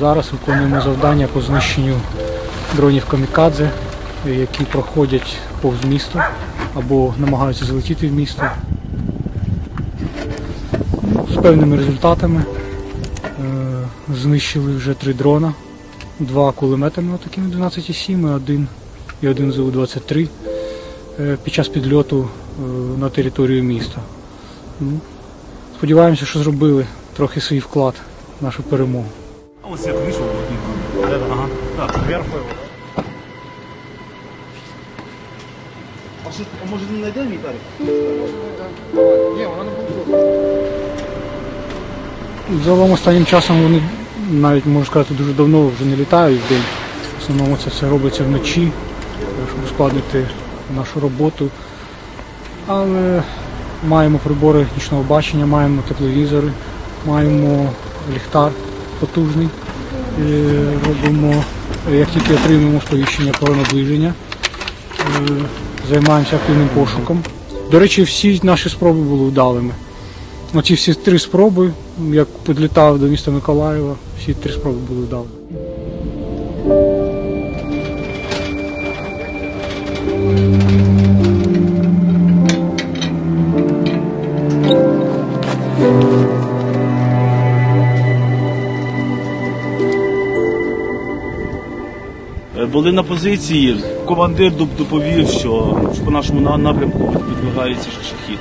Зараз виконуємо завдання по знищенню дронів камікадзе, які проходять повз місто або намагаються залетіти в місто. Ну, З певними результатами Е, знищили вже три дрона, два кулеметами такими 12,7 і один, і один ЗУ-23 е, під час підльоту е, на територію міста. Ну, Сподіваємося, що зробили трохи свій вклад в нашу перемогу. А вот свет вышел, вот не знаю. Вот это, ага. Так, вверху его. А що, а може не знайдемо Віталій? Загалом останнім часом вони навіть можу сказати дуже давно вже не літають в день. В основному це все робиться вночі, е, щоб ускладнити нашу роботу. Але маємо прибори нічного бачення, маємо тепловізори, маємо ліхтар потужний. Е, Робимо, як тільки отримуємо сповіщення про наближення, е, займаємося активним пошуком. До речі, всі наші спроби були вдалими. Оці всі три спроби, як підлітав до міста Миколаєва, всі три спроби були вдалими. Були на позиції. Командир доповів, що по нашому напрямку відбігається шахід.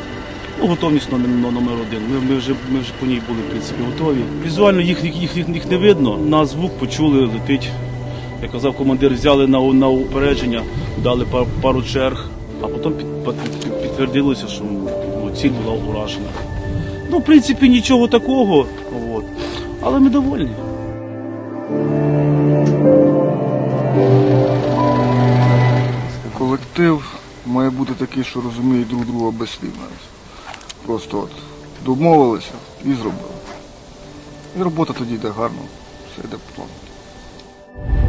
Ну, готовність номер, номер один. Ми, ми, вже, ми вже по ній були в принципі, готові. Візуально їх, їх, їх, їх не видно. На звук почули, летить. Як казав командир, взяли на, на упередження, дали пару, пару черг, а потім під, під- під- підтвердилося, що ну, ціль була уражена. Ну, в принципі, нічого такого, от. але ми довольні. Колектив має бути такий, що розуміє друг друга без слів навіть. Просто от домовилися і зробили. І робота тоді йде гарно, все йде по плану.